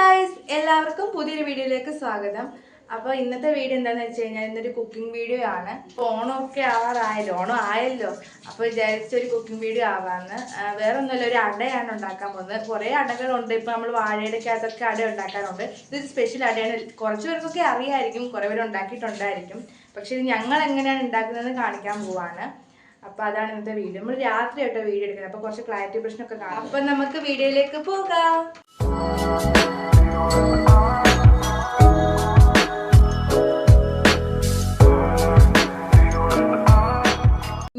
Guys എല്ലാവർക്കും പുതിയൊരു വീഡിയോയിലേക്ക് സ്വാഗതം. അപ്പോൾ ഇന്നത്തെ വീഡിയോ എന്താണെന്ന് വെച്ച് കഴിഞ്ഞാൽ ഇന്നൊരു കുക്കിംഗ് വീഡിയോ ആണ്. ഓണമൊക്കെ ആവാറായല്ലോ ഓണം ആയല്ലോ. അപ്പോൾ വിചാരിച്ചൊരു കുക്കിംഗ് വീഡിയോ ആവാന്ന്. വേറെ ഒന്നുമല്ല ഒരു അടയാണ് ഉണ്ടാക്കാൻ പോകുന്നത്. കുറേ അടകളുണ്ട്. ഇപ്പോൾ നമ്മൾ വാഴയുടെക്കകത്തൊക്കെ അട ഉണ്ടാക്കാറുണ്ട്. ഇതൊരു സ്പെഷ്യൽ അടയാണ്. കുറച്ച് പേർക്കൊക്കെ അറിയായിരിക്കും. കുറേ പേര് ഉണ്ടാക്കിയിട്ടുണ്ടായിരിക്കും. പക്ഷേ ഇത് ഞങ്ങൾ എങ്ങനെയാണ് ഉണ്ടാക്കുന്നതെന്ന് കാണിക്കാൻ പോവാണ്. അപ്പോൾ അതാണ് ഇന്നത്തെ വീഡിയോ. നമ്മൾ രാത്രി ആയിട്ടോ വീഡിയോ എടുക്കുന്നത്. അപ്പോൾ കുറച്ച് ക്ലാരിറ്റി പ്രശ്നമൊക്കെ കാണാം. അപ്പം നമുക്ക് വീഡിയോയിലേക്ക് പോകാം.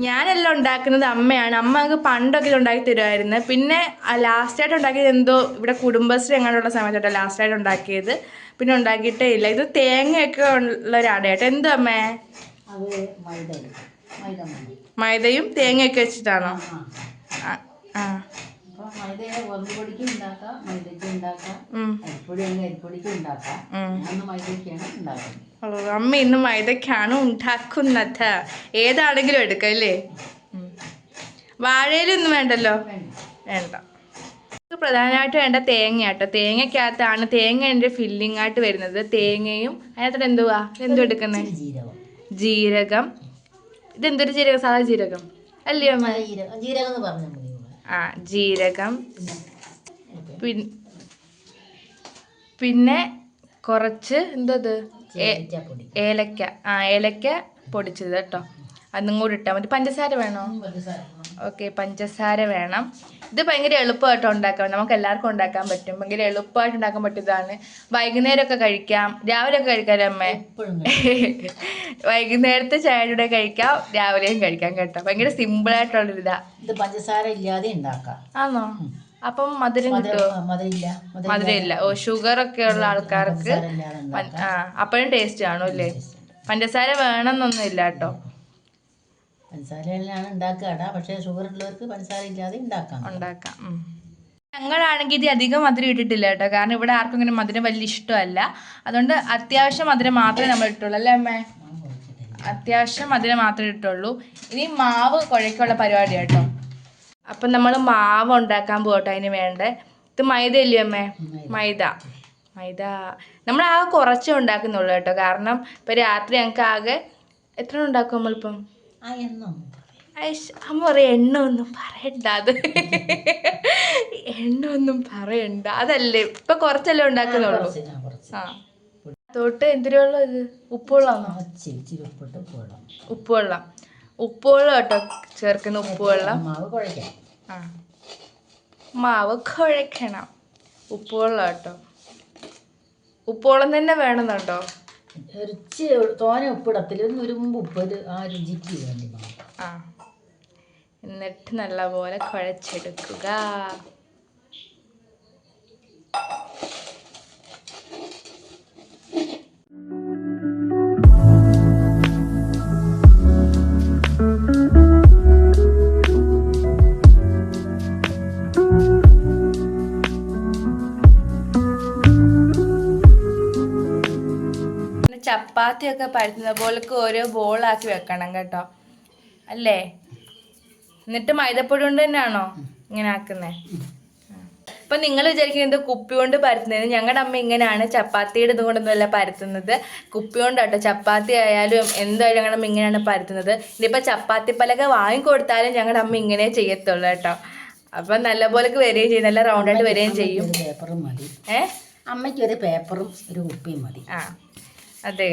ഞാനെല്ലാം ഉണ്ടാക്കുന്നത് അമ്മയാണ്. അമ്മ ഞങ്ങൾക്ക് പണ്ടൊക്കെ ഉണ്ടാക്കി തരുമായിരുന്നു പിന്നെ ലാസ്റ്റായിട്ട് ഉണ്ടാക്കിയത് എന്തോ ഇവിടെ കുടുംബശ്രീ എങ്ങനെയുള്ള സമയത്തോട്ടോ ലാസ്റ്റായിട്ട് ഉണ്ടാക്കിയത്. പിന്നെ ഉണ്ടാക്കിയിട്ടേ ഇല്ല. ഇത് തേങ്ങയൊക്കെ ഉള്ള ഒരു അടയാട്ടോ എന്തോ അമ്മേ? മൈദയും. തേങ്ങയൊക്കെ വെച്ചിട്ടാണോ? ആ. ആ ആ അപ്പോൾ മൈദയെ ഗോതമ്പ് ഉണ്ടാക്കാം മൈദയ്ക്ക് ഉണ്ടാക്കാം അരിപ്പൊടി ആണെങ്കിൽ അരിപ്പൊടിക്ക് ഉണ്ടാക്കാം. ഞാൻ മൈദയ്ക്കാണ് ഉണ്ടാക്കുന്നത്. അമ്മ ഇന്ന് മൈദക്കാണ് ഉണ്ടാക്കുന്നത്. ഏതാണെങ്കിലും എടുക്കാം അല്ലേ? വാഴയിലും വാഴയിലൊന്നും വേണ്ടല്ലോ? വേണ്ട. പ്രധാനമായിട്ട് വേണ്ട തേങ്ങ കേട്ടോ. തേങ്ങക്കകത്താണ് തേങ്ങ എന്റെ ഫില്ലിംഗ് ആയിട്ട് വരുന്നത്. തേങ്ങയും അതിനകത്ത് എന്തുവാ? എന്തോ എടുക്കുന്നത് ജീരകം. ഇതെന്തൊരു ജീരകം? സാധാ ജീരകം. അല്ലയോ ജീരകം. എന്ന് ഇവിടെ. ആ ജീരകം. പിന്നെ പിൻ- പിന്നെ കുറച്ച് എന്തത്? ഏലക്ക. ആ ഏലക്ക പൊടിച്ചത് കേട്ടോ. അതും കൂടി ഇട്ടാൽ മതി. പഞ്ചസാര വേണോ. ഓക്കെ പഞ്ചസാര വേണം. ഇത് ഭയങ്കര എളുപ്പമായിട്ട് ഉണ്ടാക്കാം. നമുക്ക് എല്ലാവർക്കും ഉണ്ടാക്കാൻ പറ്റും. ഭയങ്കര എളുപ്പമായിട്ട് ഉണ്ടാക്കാൻ പറ്റിയതാണ് വൈകുന്നേരമൊക്കെ കഴിക്കാം. രാവിലെ ഒക്കെ കഴിക്കാം. അമ്മേ വൈകുന്നേരത്തെ ചായയുടെ കഴിക്കാം. രാവിലെയും കഴിക്കാം കേട്ടോ. ഭയങ്കര സിമ്പിൾ ഇതാ. ഇത് പഞ്ചസാര ഇല്ലാതെ ഉണ്ടാക്കാം. ആണോ അപ്പം മധുരം കിട്ടുമോ മധുരം മധുരമില്ല. ഓ ഷുഗർ ഒക്കെ ഉള്ള ആൾക്കാർക്ക് ആ അപ്പോഴും ടേസ്റ്റ് കാണും അല്ലേ? പഞ്ചസാര വേണമെന്നൊന്നും ഇല്ല കേട്ടോ. പഞ്ചസാരയിലാണ് പക്ഷേ ഷുഗർ ഉള്ളവർക്ക് പഞ്ചസാര ഇല്ലാതെ ഉണ്ടാക്കാം. ഉണ്ടാക്കാം. ഞങ്ങളാണെങ്കിൽ ഇത് അധികം മധുരം ഇട്ടിട്ടില്ല കേട്ടോ. കാരണം ഇവിടെ ആർക്കും ഇങ്ങനെ മധുരം വലിയ ഇഷ്ടമല്ല. അതുകൊണ്ട് അത്യാവശ്യം മധുരം മാത്രമേ നമ്മൾ ഇട്ടുള്ളൂ. അല്ലേ അമ്മേ? അത്യാവശ്യം മധുരം മാത്രമേ ഇട്ടുള്ളൂ. ഇനി മാവ് കുഴയ്ക്കുള്ള പരിപാടി കേട്ടോ. അപ്പം നമ്മൾ മാവ് ഉണ്ടാക്കാൻ പോകട്ടോ അതിന് വേണ്ടേ. ഇത് മൈദ ഇല്ലേ അമ്മേ? മൈദ. മൈദ. നമ്മൾ ആകെ കുറച്ചേ ഉണ്ടാക്കുന്നുള്ളൂ കേട്ടോ. കാരണം ഇപ്പം രാത്രി ഞങ്ങൾക്ക് ആകെ എത്ര ഉണ്ടാക്കും നമ്മളിപ്പം? അമ്മ പറയാം എണ്ണ ഒന്നും പറയണ്ട അത്. എണ്ണ ഒന്നും പറയണ്ട. അതല്ലേ ഇപ്പൊ കുറച്ചല്ലേ ഉണ്ടാക്കുന്നുള്ളൂ. ആ തൊട്ട് എന്തിനുള്ള ഇത്? ഉപ്പിട്ട് ഉപ്പുവെള്ളം. ഉപ്പുവെള്ളം. കേട്ടോ ചേർക്കുന്ന ഉപ്പുവെള്ളം. ആ. മാവ് കുഴക്കണം ഉപ്പുവെള്ളം കേട്ടോ. ഉപ്പുവെള്ളം തന്നെ വേണമെന്നുണ്ടോ? ഇച്ചിരി തോനെ ഉപ്പിടത്തില്ല. ഒന്ന് ഒരു ഉപ്പ് ഒരു ആ രുചിക്ക് വേണ്ടി ആ. എന്നിട്ട് നല്ലപോലെ കുഴച്ചെടുക്കുക. ചപ്പാത്തിയൊക്കെ പരത്തുന്ന പോലൊക്കെ ഓരോ ബോളാക്കി വെക്കണം കേട്ടോ. അല്ലേ? എന്നിട്ട് മൈദപ്പൊടി കൊണ്ട് തന്നെയാണോ ഇങ്ങനെ ആക്കുന്നേ? അപ്പൊ നിങ്ങൾ വിചാരിക്കുന്നത് കുപ്പി കൊണ്ട് പരത്തുന്നത്? ഞങ്ങളുടെ അമ്മ ഇങ്ങനെയാണ് ചപ്പാത്തിയുടെ ഇത് കൊണ്ടൊന്നുമല്ല പരത്തുന്നത്. കുപ്പി കൊണ്ടാട്ടോ. ചപ്പാത്തി ആയാലും എന്തായാലും ഞങ്ങളുടെ അമ്മ ഇങ്ങനെയാണ് പരത്തുന്നത്. ഇനിയിപ്പോ ചപ്പാത്തി പലക വാങ്ങിക്കൊടുത്താലും ഞങ്ങളുടെ അമ്മ ഇങ്ങനെ ചെയ്യത്തുള്ളൂ കേട്ടോ. അപ്പൊ നല്ല പോലെ വരികയും ചെയ്യും. നല്ല റൗണ്ട് ആയിട്ട് വരികയും ചെയ്യും. പേപ്പറും മതി. ഏ? അമ്മയ്ക്ക് ഒരു പേപ്പറും ഒരു കുപ്പിയും മതി. ആ. അതെ.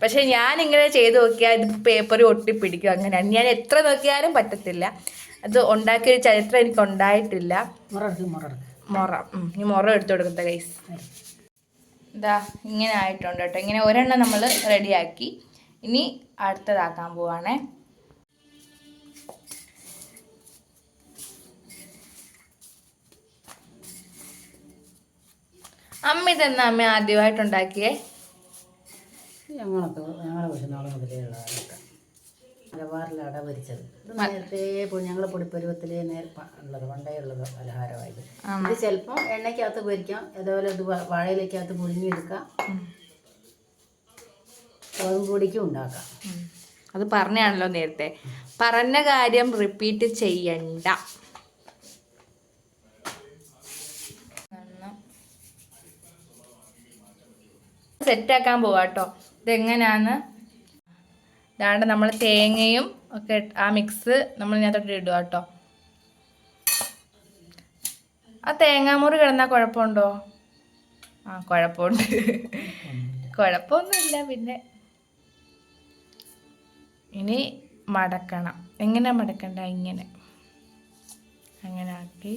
പക്ഷെ ഞാൻ ഇങ്ങനെ ചെയ്ത് നോക്കിയാൽ ഇത് പേപ്പർ ഒട്ടി പിടിക്കും അങ്ങനെയാണ്. ഞാൻ എത്ര നോക്കിയാലും പറ്റത്തില്ല. അത് ഉണ്ടാക്കിയ ഒരു ചരിത്രം എനിക്ക് ഉണ്ടായിട്ടില്ല. മൊറ ഇനി മൊറ എടുത്തു കൊടുക്കട്ടെ ഗൈസ് ഇതാ ഇങ്ങനെ ആയിട്ടുണ്ട് കേട്ടോ. ഇങ്ങനെ ഒരെണ്ണം നമ്മൾ റെഡിയാക്കി. ഇനി അടുത്തതാക്കാൻ പോവാണേ. അമ്മ ഇതെന്നാ അമ്മ ആദ്യമായിട്ട് ഉണ്ടാക്കിയേ? ഞങ്ങളൊക്കെ ഞങ്ങളുടെ കുഞ്ഞുനാൾ മുതലേ ഉള്ളതൊക്കെ മലബാറിൽ അട വരിച്ചത് ഇത് നേരത്തെ ഞങ്ങൾ പൊടിപ്പരുവത്തിലേ നേരെ ഉള്ളത് പണ്ടേ ഉള്ളത് പലഹാരമായത് ഇത് ചിലപ്പോൾ എണ്ണയ്ക്കകത്ത് പൊരിക്കാം അതേപോലെ ഇത് വാഴയിലേക്കകത്ത് പുഴുങ്ങിയെടുക്കാം. പൊടിക്കും ഉണ്ടാക്കാം. അത് പറഞ്ഞാണല്ലോ നേരത്തെ. പറഞ്ഞ കാര്യം റിപ്പീറ്റ് ചെയ്യണ്ട. സെറ്റാക്കാൻ പോവാട്ടോ. ഇതെങ്ങനെയാന്ന് ഇതാണ്ട് നമ്മൾ തേങ്ങയും ഒക്കെ ആ മിക്സ് നമ്മൾ ഇതിനകത്തോട്ട് ഇടുക കേട്ടോ. ആ തേങ്ങാമുറി കിടന്നാൽ കുഴപ്പമുണ്ടോ? ആ കുഴപ്പമുണ്ട്. കുഴപ്പമൊന്നുമില്ല പിന്നെ. ഇനി മടക്കണം. എങ്ങനെ മടക്കണ്ട? ഇങ്ങനെ. അങ്ങനെ ആക്കി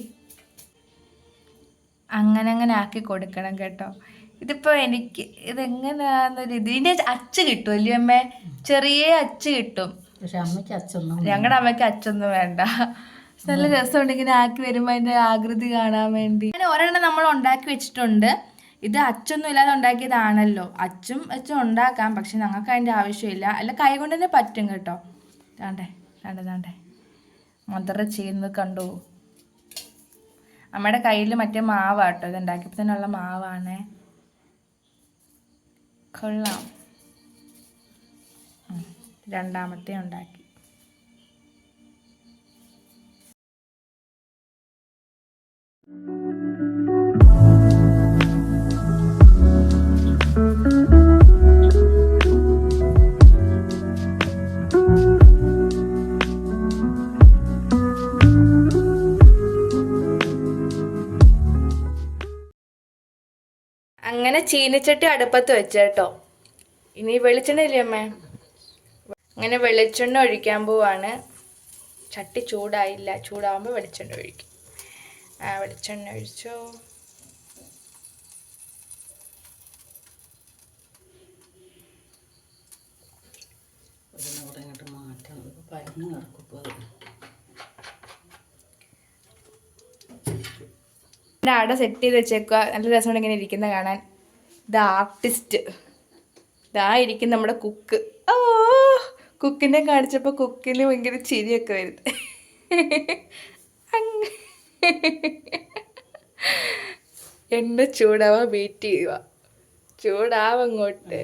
അങ്ങനെ അങ്ങനെ ആക്കി കൊടുക്കണം കേട്ടോ. ഇതിപ്പോ എനിക്ക് ഇതെങ്ങനെയാന്നൊരു ഇത്. ഇതിന്റെ അച്ച് കിട്ടും അല്ലേ അമ്മേ ചെറിയ അച്ച് കിട്ടും. പക്ഷെ അമ്മയ്ക്ക് അച്ഛനും ഞങ്ങളുടെ അമ്മയ്ക്ക് അച്ചൊന്നും വേണ്ട. നല്ല രസമുണ്ട് ഇങ്ങനെ ആക്കി വരുമ്പോൾ അതിന്റെ ആകൃതി കാണാൻ വേണ്ടി. അങ്ങനെ ഒരെണ്ണം നമ്മൾ ഉണ്ടാക്കി വെച്ചിട്ടുണ്ട്. ഇത് അച്ചൊന്നും ഇല്ലാതെ ഉണ്ടാക്കിയതാണല്ലോ. അച്ചും അച്ചും ഉണ്ടാക്കാം പക്ഷെ ഞങ്ങൾക്ക് അതിന്റെ ആവശ്യമില്ല. അല്ല കൈ കൊണ്ട് തന്നെ പറ്റും കേട്ടോ. താണ്ടേ താണ്ടേ താണ്ടേ മദർ ചെയ്യുന്നത് കണ്ടു? അമ്മയുടെ കയ്യിൽ മറ്റേ മാവാട്ടോ ഇത് ഉണ്ടാക്കിയപ്പോൾ തന്നെ ഉള്ള മാവാണേ. കൊള്ളാം. രണ്ടാമത്തെ ഉണ്ടാക്കി. അങ്ങനെ ചീനിച്ചട്ടി അടുപ്പത്ത് വെച്ച് കേട്ടോ. ഇനി വെളിച്ചെണ്ണ ഇല്ലേ അമ്മേ? അങ്ങനെ വെളിച്ചെണ്ണ ഒഴിക്കാൻ പോവാണ്. ചട്ടി ചൂടായില്ല. ചൂടാവുമ്പോൾ വെളിച്ചെണ്ണ ഒഴിക്കും. ആ വെളിച്ചെണ്ണ ഒഴിച്ചോ. പരന്ന് കിടക്കും അട സെറ്റ് ചെയ്ത് വെച്ചേക്കുക നല്ല രസമുണ്ട് ഇങ്ങനെ ഇരിക്കുന്ന കാണാൻ. ഇത് ആർട്ടിസ്റ്റ് ഇതാ ഇരിക്കും നമ്മുടെ കുക്ക് ഓ കുക്കിനെ കാണിച്ചപ്പോൾ കുക്കിന് ഭയങ്കര ചിരിയൊക്കെ വരുന്നത്. എണ്ണ ചൂടാവാൻ വെയിറ്റ് ചെയ്യുക ചൂടാവങ്ങോട്ട്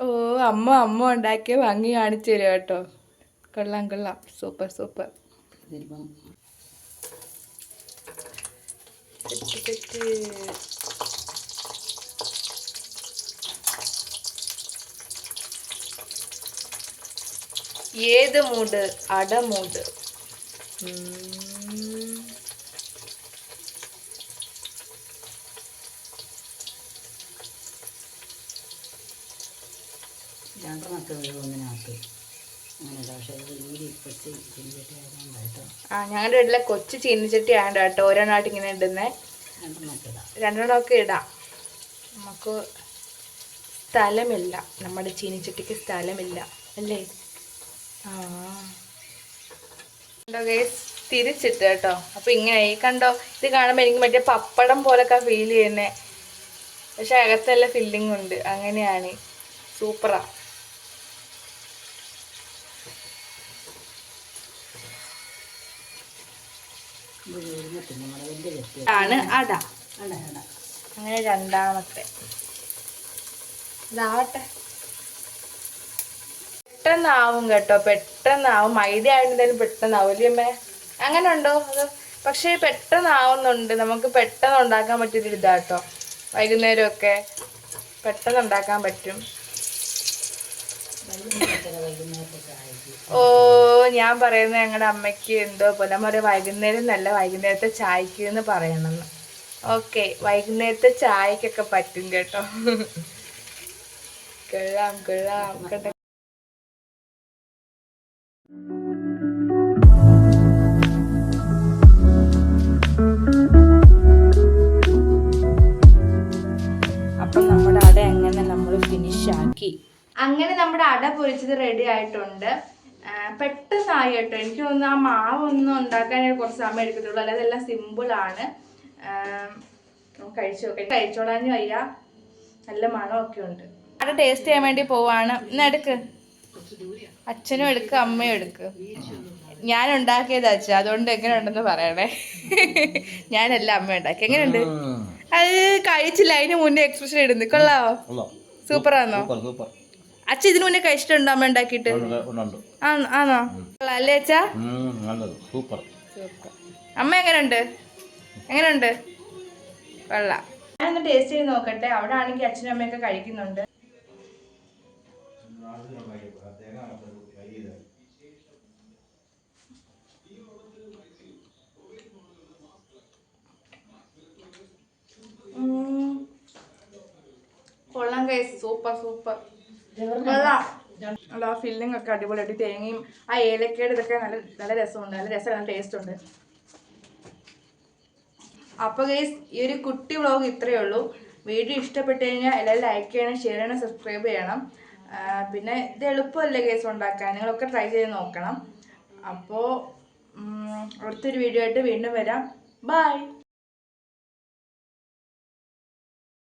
ഓ അമ്മ അമ്മ ഉണ്ടാക്കിയ ഭംഗി കാണിച്ചു തരുക കേട്ടോ. കൊള്ളാം കൊള്ളാം. Super super. തെറ്റ് സെറ്റ് സെറ്റ് ഏത് മൂഡ് അട മൂഡ് ഉം. രണ്ടെണ്ണത്തെ ഒന്നിനകത്ത് അങ്ങനെ പക്ഷേ മൂഡ് ചെടിയൊക്കെ ആയതുകൊണ്ടായിട്ടോ ആ ഞങ്ങളുടെ വീട്ടിലെ കൊച്ചു ചീനിച്ചട്ടി ആണ്ട് കേട്ടോ ഓരോന്നായിട്ട് ഇങ്ങനെ ഇടുന്നേ. രണ്ടെണ്ണമൊക്കെ ഇടാം. നമുക്ക് സ്ഥലമില്ല. നമ്മുടെ ചീനിച്ചട്ടിക്ക് സ്ഥലമില്ല. അല്ലേ? കണ്ടോ ഗേസ് തിരിച്ചിട്ട് കേട്ടോ. അപ്പൊ ഇങ്ങനെ ഈ കണ്ടോ? ഇത് കാണുമ്പോൾ എനിക്ക് മറ്റേ പപ്പടം പോലൊക്കെ ഫീൽ ചെയ്യുന്നെ. പക്ഷെ അകത്തല്ല ഫില്ലിംഗ് ഉണ്ട്. അങ്ങനെയാണ്. സൂപ്പറാ ആണ് അട. അങ്ങനെ രണ്ടാമത്തെ. ഇതാവട്ടെ. പെട്ടെന്നാവും കേട്ടോ പെട്ടെന്നാവും. മൈദ ആയിട്ടുണ്ടെങ്കിലും പെട്ടെന്നാവും അല്ലേ അങ്ങനെ ഉണ്ടോ അത് പക്ഷേ പെട്ടെന്നാവുന്നുണ്ട്. നമുക്ക് പെട്ടെന്ന് ഉണ്ടാക്കാൻ പറ്റിയൊരു ഇതാട്ടോ. വൈകുന്നേരമൊക്കെ പെട്ടെന്ന് ഉണ്ടാക്കാൻ പറ്റും. ഓ ഞാൻ പറയുന്നത് ഞങ്ങളുടെ അമ്മയ്ക്ക് എന്തോ പോലെ. നമ്മൾ വൈകുന്നേരം നല്ല വൈകുന്നേരത്തെ ചായക്ക് എന്ന് പറയണമെന്ന് ഓക്കെ വൈകുന്നേരത്തെ ചായക്കൊക്കെ പറ്റും കേട്ടോ. കൊള്ളാം കൊള്ളാം. അപ്പം നമ്മുടെ അട എങ്ങനെ നമ്മൾ ഫിനിഷ് ആക്കി? അങ്ങനെ നമ്മുടെ അട പൊരിച്ചത് റെഡി ആയിട്ടുണ്ട്. പെട്ടെന്നായി കേട്ടോ. എനിക്ക് തോന്നുന്നു ആ മാവ് ഒന്നും ഉണ്ടാക്കാൻ കുറച്ച് സമയം എടുക്കത്തുള്ളൂ. അല്ലാതെ എല്ലാം സിമ്പിൾ ആണ്. നമുക്ക് കഴിച്ചു നോക്കാം. കഴിച്ചോളാനും വയ്യ. നല്ല മണമൊക്കെ ഉണ്ട്. അത് ടേസ്റ്റ് ചെയ്യാൻ വേണ്ടി പോവാണ്. ഇന്ന് എടുക്ക്. അച്ഛനും എടുക്ക് അമ്മയും എടുക്ക്. ഞാൻ ഉണ്ടാക്കിയത് അച്ഛ അതുകൊണ്ട് എങ്ങനെ ഉണ്ടെന്ന് പറയണേ. ഞാനല്ല അമ്മ ഉണ്ടാക്കി. എങ്ങനെയുണ്ട്? അത് കഴിച്ചില്ല. അതിന് മുന്നേ എക്സ്പ്രഷൻ ഇടുന്നു. കൊള്ളാവോ? സൂപ്പർ അച്ഛൻ ഇതിനു മുന്നേ കഴിച്ചിട്ടുണ്ടോ അമ്മ ഉണ്ടാക്കിയിട്ട്? ഉണ്ട് ഉണ്ട് ആ- ആണോ? അല്ലേ അച്ഛാ? സൂപ്പർ. അമ്മ എങ്ങനെയുണ്ട്? എങ്ങനെയുണ്ട്? കൊള്ളാം. ഞാനൊന്ന് ടേസ്റ്റ് ചെയ്ത് നോക്കട്ടെ. അവിടെ ആണെങ്കിൽ അച്ഛനും അമ്മയൊക്കെ കഴിക്കുന്നുണ്ട്. ഉം. കൊള്ളാം കൈസ് സൂപ്പർ സൂപ്പർ കൊള്ളാം. അല്ല ആ ഫില്ലിംഗ് ഒക്കെ അടിപൊളിയായിട്ട് തേങ്ങയും ആ ഏലക്കയുടെ ഇതൊക്കെ നല്ല നല്ല രസമുണ്ട്. നല്ല രസം നല്ല ടേസ്റ്റ് ഉണ്ട്. അപ്പോൾ ഗൈസ് ഈ ഒരു കുട്ടി വ്ളോഗ് ഇത്രയേ ഉള്ളൂ. വീഡിയോ ഇഷ്ടപ്പെട്ടു കഴിഞ്ഞാൽ എല്ലാവരും ലൈക്ക് ചെയ്യണം ഷെയർ ചെയ്യണം സബ്സ്ക്രൈബ് ചെയ്യണം. പിന്നെ ഇത് എളുപ്പമല്ലേ കേസ് ഉണ്ടാക്കാൻ? നിങ്ങളൊക്കെ ട്രൈ ചെയ്ത് നോക്കണം. അപ്പോൾ അടുത്തൊരു വീഡിയോ ആയിട്ട് വീണ്ടും വരാം. ബൈ